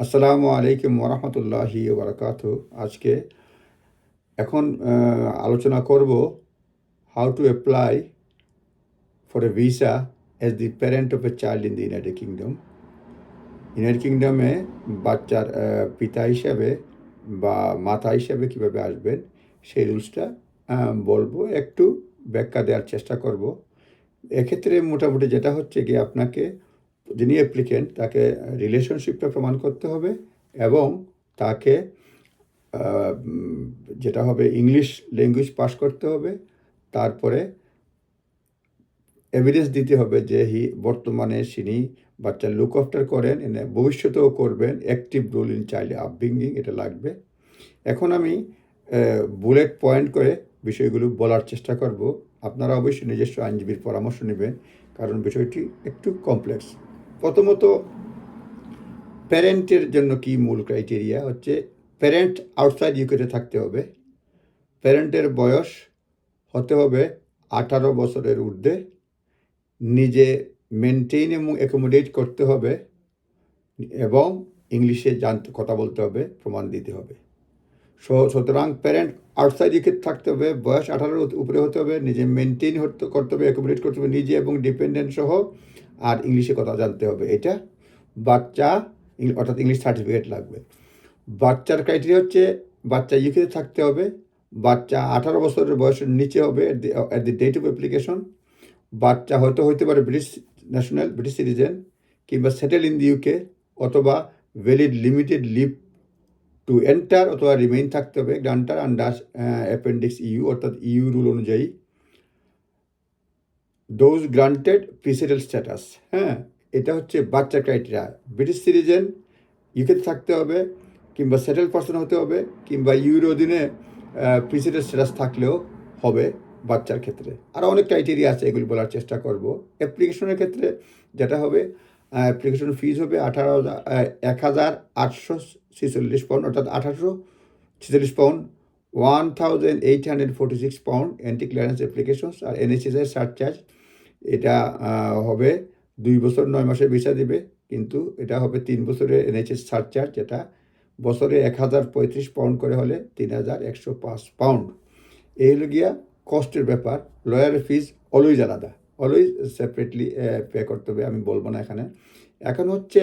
আসসালামু আলাইকুম ওরহমতুল্লাহি বারকাত আজকে এখন আলোচনা করব how to apply for a visa as the parent of a child in the United Kingdom United কিংডমে বাচ্চার পিতা হিসাবে বা মাতা হিসাবে কীভাবে আসবেন, সেই রুলসটা বলব, একটু ব্যাখ্যা দেওয়ার চেষ্টা করব। এক্ষেত্রে মোটামুটি যেটা হচ্ছে কি আপনাকে যিনি অ্যাপ্লিকেন্ট তাকে রিলেশনশিপটা প্রমাণ করতে হবে এবং তাকে যেটা হবে ইংলিশ ল্যাঙ্গুয়েজ পাস করতে হবে। তারপরে এভিডেন্স দিতে হবে যে হি বর্তমানে তিনি বাচ্চার লুক আফটার করেন, এনে ভবিষ্যতেও করবেন active role in child upbringing এটা লাগবে। এখন আমি বুলেট পয়েন্ট করে বিষয়গুলো বলার চেষ্টা করব। আপনারা অবশ্যই নিজস্ব আইনজীবীর পরামর্শ নেবেন, কারণ বিষয়টি একটু কমপ্লেক্স প্রথমত প্যারেন্টের জন্য কি মূল ক্রাইটেরিয়া হচ্ছে প্যারেন্ট আউটসাইড ইউকেতে থাকতে হবে। প্যারেন্টের বয়স হতে হবে আঠারো বছরের ঊর্ধ্বে। নিজে মেনটেইন এবং অ্যাকোমোডেট করতে হবে এবং ইংলিশে জানতে, কথা বলতে হবে, প্রমাণ দিতে হবে। সুতরাং প্যারেন্ট আউটসাইড ইউকে থাকতে হবে, বয়স আঠারোর উপরে হতে হবে, নিজে মেনটেন করতে হবে অ্যাকোমোডেট করতে হবে, নিজে এবং ডিপেন্ডেন্ট সহ আর ইংলিশে কথা জানতে হবে। এটা বাচ্চা, অর্থাৎ ইংলিশ সার্টিফিকেট লাগবে। বাচ্চার ক্রাইটেরিয়া হচ্ছে বাচ্চা ইউকেতে থাকতে হবে, বাচ্চা আঠারো বছরের বয়সের নিচে হবে at the date of application বাচ্চা হয়তো হতে পারে ব্রিটিশ ন্যাশনাল ব্রিটিশ সিটিজেন কিংবা সেটেল ইন দি ইউকে অথবা valid limited leave to enter অথবা রিমেইন থাকতে হবে। গ্রান্টার আন্ডার অ্যাপেন্ডিক্স ইউ অর্থাৎ ইউ রুল অনুযায়ী। দোজ গ্রান্টেড প্রিসিডেল স্ট্যাটাস হ্যাঁ? এটা হচ্ছে বাচ্চার ক্রাইটেরিয়া ব্রিটিশ সিটিজেন ইউকেতে থাকতে হবে, কিংবা সেটেল পার্সন হতে হবে, কিংবা ইউর অধীনে প্রিসিডেল স্ট্যাটাস থাকলেও হবে বাচ্চার ক্ষেত্রে। আরও অনেক ক্রাইটেরিয়া আছে এগুলি বলার চেষ্টা করব। অ্যাপ্লিকেশনের ক্ষেত্রে যেটা হবে অ্যাপ্লিকেশন ফিজ হবে আঠারো এক হাজার আটশো ছেচল্লিশ পাউন্ড অর্থাৎ আঠারোশো ছেচল্লিশ pound one thousand eight hundred forty six pound entry clearance applications আর এনএসএসের সারচার্জ এটা হবে দুই বছর নয় মাসে ভিসা দিবে, কিন্তু এটা হবে তিন বছরের এনএইচএস সারচার্জ যেটা বছরে এক হাজার পঁয়ত্রিশ পাউন্ড করে হলে তিন হাজার একশো পাঁচ পাউন্ড। এই হলো গিয়া কস্টের ব্যাপার, লয়ারের ফিজ অলওয়েজ আলাদা, অলওয়েজ সেপারেটলি পে করতে হবে, আমি বলব না এখানে। এখন হচ্ছে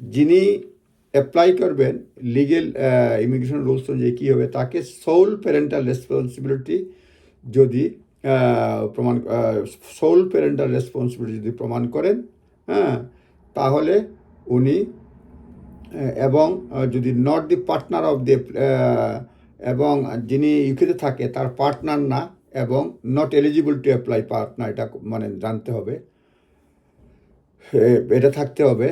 যিনি অ্যাপ্লাই করবেন, লিগেল ইমিগ্রেশন রুলস অনুযায়ী কী হবে, তাকে সোল প্যারেন্টাল রেসপন্সিবিলিটি যদি প্রমাণ সোল প্যারেন্টাল রেসপন্সিবিলিটি যদি প্রমাণ করেন হ্যাঁ তাহলে উনি এবং যদি not the partner of the এবং যিনি ইউকেতে থাকে, তার পার্টনার না, এবং not eligible to apply partner এটা মানে জানতে হবে। এটা থাকতে হবে।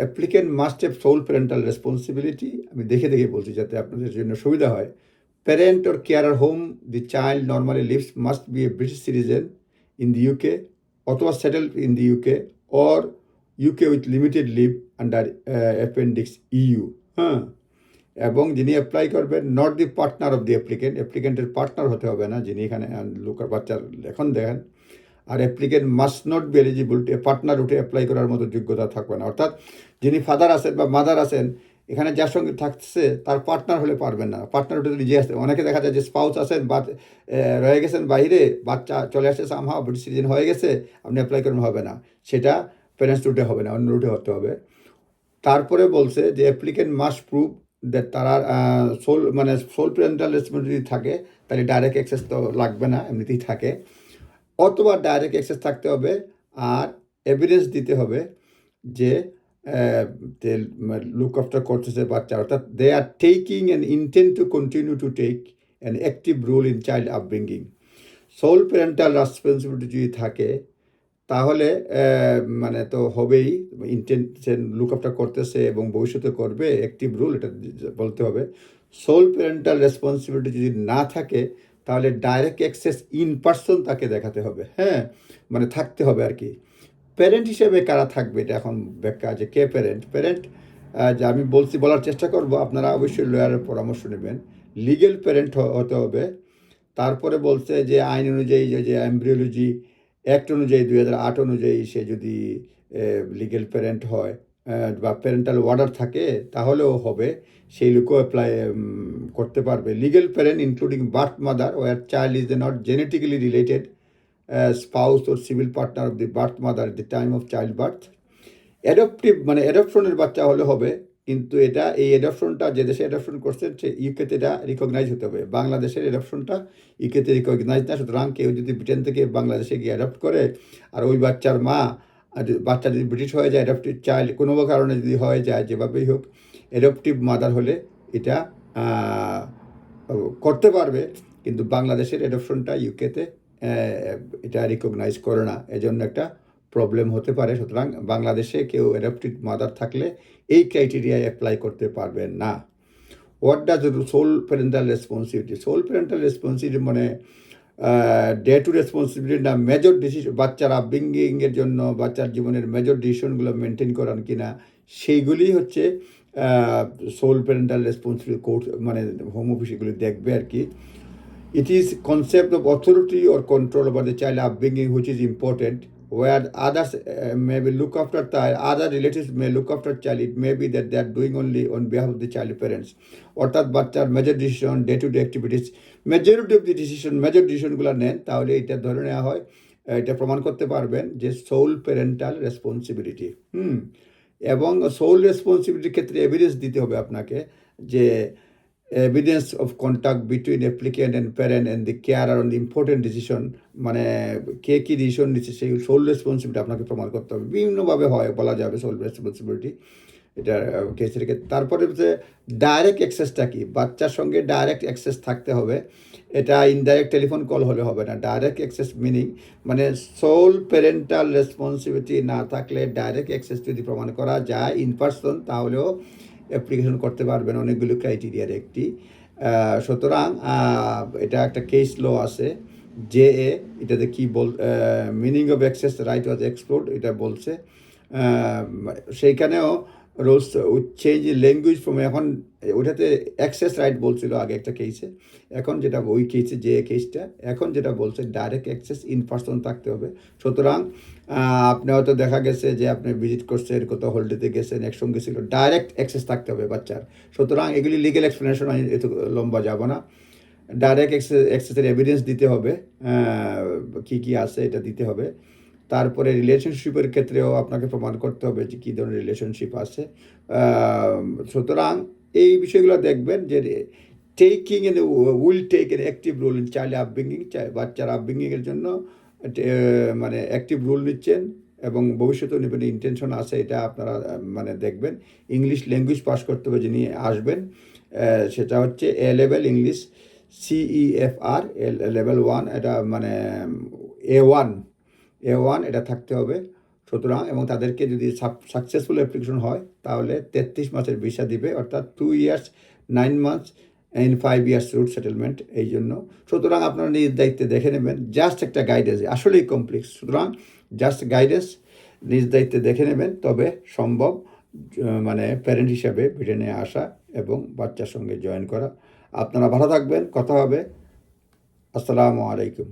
Applicant must have sole parental responsibility আমি দেখে দেখে বলছি যাতে আপনাদের জন্য সুবিধা হয়। Parent or carer whom the child normally lives must be a British citizen in the UK অথবা settle in the UK or UK with limited leave under appendix EU হ্যাঁ এবং যিনি অ্যাপ্লাই করবেন not the partner of the applicant অ্যাপ্লিকেন্টের partner হতে হবে না যিনি এখানে লোকার বাচ্চার এখন দেখেন আর applicant must not be eligible partner উঠে অ্যাপ্লাই করার মতো যোগ্যতা থাকবে না। অর্থাৎ, যিনি ফাদার আছেন বা মাদার আছেন এখানে যার সঙ্গে থাকছে, তার পার্টনার হলে পারবেন না। পার্টনার তো নিজে আসতে অনেকে দেখা যায় যে স্পাউস আছেন বা রয়ে গেছেন বাইরে বাচ্চা চলে আসছে সামহাও ব্রিটিশ সিটিজেন হয়ে গেছে, আপনি অ্যাপ্লাই করবেন হবে না। সেটা প্যারেন্টস রুটে হবে না, অন্য রুটে হতে হবে। তারপরে বলছে যে অ্যাপ্লিকেন্ট মাস্ট প্রুভ দ্যাট তারা সোল মানে সোল প্যারেন্টাল রেসপন্সিবিলিটি থাকে, তাহলে ডাইরেক্ট অ্যাক্সেস তো লাগবে না, এমনিতেই থাকে। অথবা ডাইরেক্ট অ্যাক্সেস থাকতে হবে, আর এভিডেন্স দিতে হবে যে লুক আফটার করতেছে বাচ্চা অর্থাৎ they are taking an intent to continue to take an active role in child upbringing sole parental responsibility যদি থাকে তাহলে মানে তো হবেই ইন্টেনশন লুক আফটার করতেছে এবং ভবিষ্যতে করবে অ্যাক্টিভ রুল এটা বলতে হবে সোল প্যারেন্টাল রেসপন্সিবিলিটি যদি না থাকে তাহলে ডাইরেক্ট অ্যাক্সেস ইন পার্সন তাকে দেখাতে হবে হ্যাঁ মানে থাকতে হবে আর কি প্যারেন্ট হিসেবে কারা থাকবে? এটা এখন ব্যাখ্যা আছে। কে প্যারেন্ট প্যারেন্ট যে আমি বলছি, বলার চেষ্টা করব, আপনারা অবশ্যই লয়ারের পরামর্শ নেবেন। লিগেল প্যারেন্ট হতে হবে। তারপরে বলছে যে, আইন অনুযায়ী যে এমব্রিওলজি অ্যাক্ট অনুযায়ী, দুই হাজার আট অনুযায়ী সে যদি লিগেল প্যারেন্ট হয় বা প্যারেন্টাল অর্ডার থাকে, তাহলেও হবে। সেই লোকও অ্যাপ্লাই করতে পারবে। Legal parent including birth mother where child is not genetically related spouse or civil partner of the birth mother the time of child birth adoptive মানে অ্যাডপশনের বাচ্চা হলে হবে, কিন্তু এটা, এই অ্যাডপশনটা যে দেশে অ্যাডপশন করছেন সে ইউকেতে এটা রিকগনাইজ হতে হবে। বাংলাদেশের অ্যাডপশনটা ইউকেতে রিকগনাইজ না, সুতরাং কেউ যদি ব্রিটেন থেকে বাংলাদেশে গিয়ে অ্যাডপ্ট করে, আর ওই বাচ্চার মা বাচ্চা যদি ব্রিটিশ হয়ে যায় অ্যাডপটিভ চাইল্ড কোনো কারণে যদি হয়ে যায়, যেভাবেই হোক অ্যাডপটিভ মাদার হলে এটা করতে পারবে। কিন্তু বাংলাদেশের অ্যাডপশনটা ইউকেতে এটা রিকগনাইজ করে না, এজন্য একটা প্রবলেম হতে পারে। সুতরাং বাংলাদেশে কেউ অ্যাডাপ্টেড মাদার থাকলে এই ক্রাইটেরিয়ায় অ্যাপ্লাই করতে পারবেন না। What does sole parental responsibility sole parental responsibility মানে ডে টু রেসপন্সিবিলিটি না মেজর ডিসিশন বাচ্চার আপব্রিঙ্গিংয়ের জন্য, বাচ্চার জীবনের মেজর ডিসিশনগুলো মেনটেন করান কি না সেইগুলি হচ্ছে সোল প্যারেন্টাল রেসপন্সিবিলিটি কোর্ট মানে হোম অফিসগুলি দেখবে আর কি। It is concept of authority or control over the child upbringing which is important. Where others uh, maybe look after child, other relatives may look after child. It may be that they are doing only on behalf of the child parents. অর্থাৎ বাচ্চার major decision day to day activities majority of the decision major ডিসিশনগুলো নেন তাহলে এটা ধরে নেওয়া হয় এটা প্রমাণ করতে পারবেন যে সোল প্যারেন্টাল রেসপন্সিবিলিটি হুম এবং সোল রেসপন্সিবিলিটির ক্ষেত্রে এভিডেন্স দিতে হবে আপনাকে যে evidence of contact between applicant and parent and the care on the important decision মানে কে কী ডিসিশন নিচ্ছে, সেই সোল রেসপন্সিবিলিটি আপনাকে প্রমাণ করতে হবে। বিভিন্নভাবে হয়, বলা যাবে সোল রেসপন্সিবিলিটি এটা কেসের ক্ষেত্রে তারপরে হচ্ছে ডাইরেক্ট অ্যাক্সেসটা কি? বাচ্চার সঙ্গে ডাইরেক্ট অ্যাক্সেস থাকতে হবে। এটা ইনডাইরেক্ট টেলিফোন কল হলে হবে না। ডাইরেক্ট অ্যাক্সেস মিনিং মানে সোল প্যারেন্টাল রেসপন্সিবিলিটি না থাকলে ডাইরেক্ট অ্যাক্সেস যদি প্রমাণ করা যায় ইন পার্সন তাহলেও অ্যাপ্লিকেশন করতে পারবেন। অনেকগুলো ক্রাইটেরিয়ার একটি। সুতরাং এটা একটা কেস ল আছে। জে এ, এটাতে কি বল meaning of access right was explored এটা বলছে। সেইখানেও রোলস চেঞ্জ ল্যাঙ্গুয়েজ ফ্রম এখন, ওটাতে অ্যাক্সেস রাইট বলছিল আগে একটা কেসে এখন যেটা ওই কেসে যে কেসটা এখন যেটা বলছে ডাইরেক্ট অ্যাক্সেস ইন পার্সন থাকতে হবে। সুতরাং আপনি হয়তো দেখা গেছে যে আপনি ভিজিট করছেন কোথাও হলিডেতে গেছেন, একসঙ্গে ছিল ডাইরেক্ট অ্যাক্সেস থাকতে হবে বাচ্চার। সুতরাং এগুলি লিগেল এক্সপ্লেনেশন আমি এত লম্বা যাব না। ডাইরেক্ট অ্যাক্সেস অ্যাক্সেসের এভিডেন্স দিতে হবে কী কী আছে এটা দিতে হবে। তারপরে রিলেশনশিপের ক্ষেত্রেও আপনাকে প্রমাণ করতে হবে যে কী ধরনের রিলেশনশিপ আছে। সুতরাং এই বিষয়গুলো দেখবেন যে taking an will take an active role in child upbringing বাচ্চার আপব্রিঙ্গিংয়ের জন্য মানে অ্যাক্টিভ রোল নিচ্ছেন এবং ভবিষ্যতেও নেবেন ইন্টেনশন আছে, এটা আপনারা মানে দেখবেন। ইংলিশ ল্যাঙ্গুয়েজ পাস করতে হবে যিনি আসবেন সেটা হচ্ছে A level English CEFR A level one এটা মানে এ ওয়ান এ ওয়ান এটা থাকতে হবে। সুতরাং, এবং তাদেরকে যদি সাকসেসফুল অ্যাপ্লিকেশন হয়, তাহলে তেত্রিশ মাসের ভিসা দিবে, অর্থাৎ two years nine months in five years route settlement এই জন্য। সুতরাং আপনারা নিজ দায়িত্বে দেখে নেবেন জাস্ট একটা গাইডেন্স আসলেই কমপ্লেক্স সুতরাং জাস্ট গাইডেন্স নিজ দায়িত্বে দেখে নেবেন, তবে সম্ভব মানে প্যারেন্ট হিসাবে ব্রিটেনে আসা এবং বাচ্চার সঙ্গে জয়েন করা। আপনারা ভালো থাকবেন, কথা হবে। আসসালামু আলাইকুম।